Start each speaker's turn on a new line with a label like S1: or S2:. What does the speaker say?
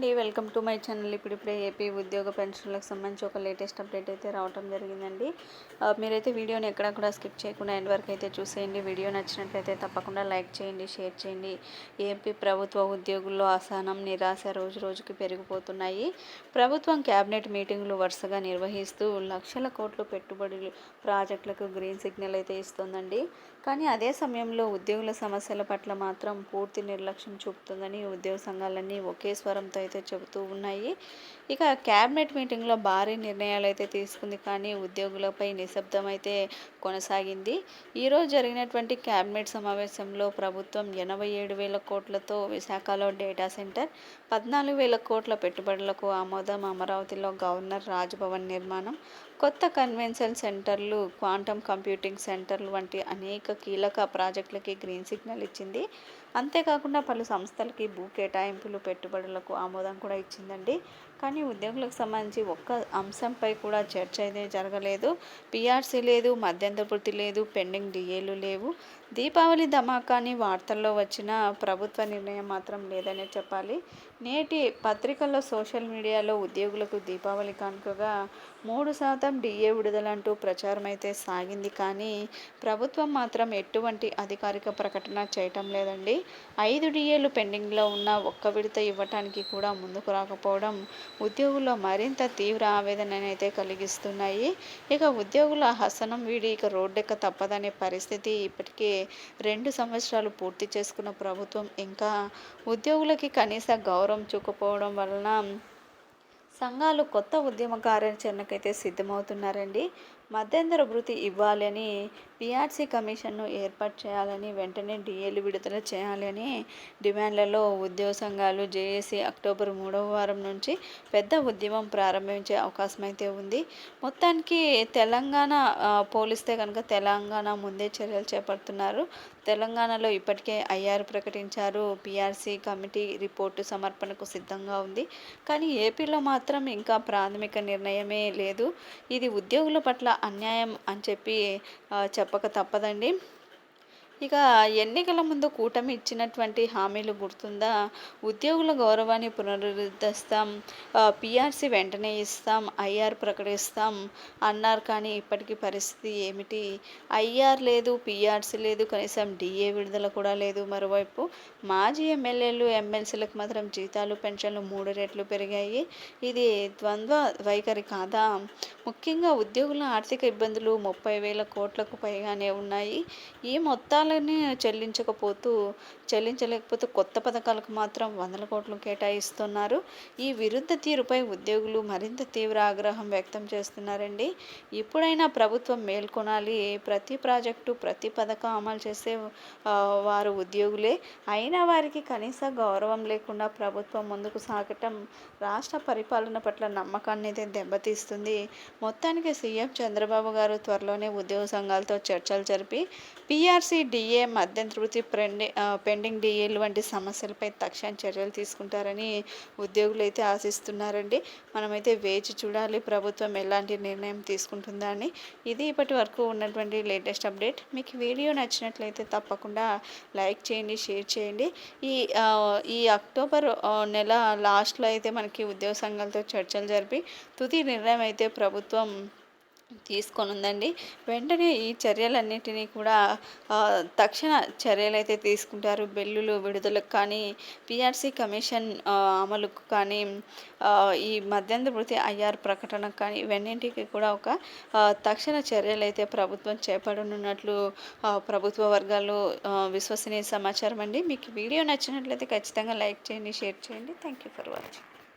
S1: అండి. Welcome to my channel. ఇప్పుడు ఇప్పుడే ఏపీ ఉద్యోగ పెన్షన్లకు సంబంధించి ఒక లేటెస్ట్ అప్డేట్ అయితే రావడం జరిగిందండి. మీరైతే వీడియోని ఎక్కడ కూడా స్కిప్ చేయకుండా ఎండ్ వరకు అయితే చూసేయండి. వీడియో నచ్చినట్లయితే తప్పకుండా లైక్ చేయండి షేర్ చేయండి. ఏపీ ప్రభుత్వ ఉద్యోగుల్లో అసహనం నిరాశ రోజు రోజుకి పెరిగిపోతున్నాయి. ప్రభుత్వం క్యాబినెట్ మీటింగ్లు వరుసగా నిర్వహిస్తూ లక్షల కోట్లు పెట్టుబడులు ప్రాజెక్టులకు గ్రీన్ సిగ్నల్ అయితే ఇస్తుందండి. కానీ అదే సమయంలో ఉద్యోగుల సమస్యల పట్ల మాత్రం పూర్తి నిర్లక్ష్యం చూపుతుందని ఉద్యోగ సంఘాలన్నీ ఒకే స్వరంతో అయితే చెబుతూ ఉన్నాయి. ఇక క్యాబినెట్ మీటింగ్లో భారీ నిర్ణయాలు అయితే తీసుకుంది కానీ ఉద్యోగులపై నిశ్శబ్దం అయితే కొనసాగింది ఈరోజు జరిగినటువంటి క్యాబినెట్ సమావేశంలో ప్రభుత్వం ఎనభై ఏడు వేల కోట్లతో విశాఖలో డేటా సెంటర్ పద్నాలుగు వేల కోట్ల పెట్టుబడులకు ఆమోదం అమరావతిలో గవర్నర్ రాజ్భవన్ నిర్మాణం కొత్త కన్వెన్షన్ సెంటర్లు క్వాంటమ్ కంప్యూటింగ్ సెంటర్లు వంటి అనేక కీలక ప్రాజెక్టులకి గ్రీన్ సిగ్నల్ ఇచ్చింది. అంతేకాకుండా పలు సంస్థలకి భూ కేటాయింపులు పెట్టుబడులకు ఆమోదం కూడా ఇచ్చిందండి. కానీ ఉద్యోగులకు సంబంధించి ఒక్క అంశంపై కూడా చర్చ అయితే జరగలేదు. పిఆర్సీ లేదు మధ్యంతర వృత్తి లేదు పెండింగ్ డిఏలు లేవు. దీపావళి ధమాకాని వార్తల్లో వచ్చిన ప్రభుత్వ నిర్ణయం మాత్రం లేదనే చెప్పాలి. నేటి పత్రికల్లో సోషల్ మీడియాలో ఉద్యోగులకు దీపావళి కానుకగా మూడు శాతం డిఏ విడుదలంటూ ప్రచారం అయితే సాగింది. కానీ ప్రభుత్వం మాత్రం ఎటువంటి అధికారిక ప్రకటన చేయటం లేదండి. ఐదు డిఏలు పెండింగ్లో ఉన్న ఒక్క విడత ఇవ్వటానికి కూడా ముందుకు రాకపోవడం ఉద్యోగుల్లో మరింత తీవ్ర ఆవేదననైతే కలిగిస్తున్నాయి. ఇక ఉద్యోగుల హసనం వీడి ఇక రోడ్డెక్క తప్పదనే పరిస్థితి ఇప్పటికే రెండు సంవత్సరాలు పూర్తి చేసుకున్న ప్రభుత్వం. ఇంకా ఉద్యోగులకి కనీస గౌరవం చూకపోవడం వలన సంఘాలు కొత్త ఉద్యమ కార్యాచరణకైతే సిద్ధమవుతున్నారండి. మధ్యంతర భృతి ఇవ్వాలని పిఆర్సీ కమిషన్ను ఏర్పాటు చేయాలని వెంటనే డిఏలు విడుదల చేయాలని డిమాండ్లలో ఉద్యోగ సంఘాలు జేఏసీ అక్టోబర్ మూడవ వారం నుంచి పెద్ద ఉద్యమం ప్రారంభించే అవకాశం అయితే ఉంది. మొత్తానికి తెలంగాణ పోలిస్తే కనుక తెలంగాణ ముందే చర్యలు చేపడుతున్నారు. తెలంగాణలో ఇప్పటికే ఐఆర్ ప్రకటించారు. పిఆర్సీ కమిటీ రిపోర్టు సమర్పణకు సిద్ధంగా ఉంది. కానీ ఏపీలో మాత్రం ఇంకా ప్రాథమిక నిర్ణయమే లేదు. ఇది ఉద్యోగుల పట్ల అన్యాయం అని చెప్పి చెప్పక తప్పదండి. ఇక ఎన్నికల ముందు కూటమి ఇచ్చినటువంటి హామీలు గుర్తుందా? ఉద్యోగుల గౌరవాన్ని పునరుద్ధరిస్తాం పిఆర్సీ వెంటనే ఇస్తాం ఐఆర్ ప్రకటిస్తాం అన్నారు. కానీ ఇప్పటికీ పరిస్థితి ఏమిటి? ఐఆర్ లేదు పిఆర్సీ లేదు కనీసం డిఏ విడుదల కూడా లేదు. మరోవైపు మాజీ ఎమ్మెల్యేలు ఎమ్మెల్సీలకు మాత్రం జీతాలు పెన్షన్లు మూడు రెట్లు పెరిగాయి. ఇది ద్వంద్వ వైఖరి కాదా? ముఖ్యంగా ఉద్యోగుల ఆర్థిక ఇబ్బందులు ముప్పై వేల కోట్లకు పైగానే ఉన్నాయి. ఈ మొత్తాల పథకాలని చెల్లించకపోతూ చెల్లించలేకపోతే కొత్త పథకాలకు మాత్రం వందల కోట్లు కేటాయిస్తున్నారు. ఈ విరుద్ధ తీరుపై ఉద్యోగులు మరింత తీవ్ర ఆగ్రహం వ్యక్తం చేస్తున్నారండి. ఇప్పుడైనా ప్రభుత్వం మేల్కొనాలి ప్రతి ప్రాజెక్టు ప్రతి పథకం అమలు చేసే వారు ఉద్యోగులే. అయినా వారికి కనీస గౌరవం లేకుండా ప్రభుత్వం ముందుకు సాగటం రాష్ట్ర పరిపాలన పట్ల నమ్మకాన్ని అయితే దెబ్బతీస్తుంది. మొత్తానికి సీఎం చంద్రబాబు గారు త్వరలోనే ఉద్యోగ సంఘాలతో చర్చలు జరిపి పిఆర్సీ డిఏ మధ్యంతృప్తి పెండి పెండింగ్ డిఏలు వంటి సమస్యలపై తక్షణ చర్యలు తీసుకుంటారని ఉద్యోగులు అయితే ఆశిస్తున్నారండి. మనమైతే వేచి చూడాలి ప్రభుత్వం ఎలాంటి నిర్ణయం తీసుకుంటుందా అని. ఇది ఇప్పటి వరకు ఉన్నటువంటి లేటెస్ట్ అప్డేట్. మీకు వీడియో నచ్చినట్లయితే తప్పకుండా లైక్ చేయండి షేర్ చేయండి. ఈ ఈ అక్టోబర్ నెల లాస్ట్లో అయితే మనకి ఉద్యోగ సంఘాలతో చర్చలు జరిపి తుది నిర్ణయం అయితే ప్రభుత్వం తీసుకొని ఉందండి వెంటనే ఈ చర్యలన్నిటినీ కూడా తక్షణ చర్యలు అయితే తీసుకుంటారు. బిల్లులు విడుదలకు కానీ పిఆర్సీ కమిషన్ అమలుకు కానీ ఈ మధ్యంతర వృత్తి ఐఆర్ ప్రకటనకు కానీ ఇవన్నింటికి కూడా ఒక తక్షణ చర్యలు అయితే ప్రభుత్వం చేపడనున్నట్లు ప్రభుత్వ వర్గాలు విశ్వసనీయ సమాచారం అండి. మీకు వీడియో నచ్చినట్లయితే ఖచ్చితంగా లైక్ చేయండి షేర్ చేయండి. Thank you for watching.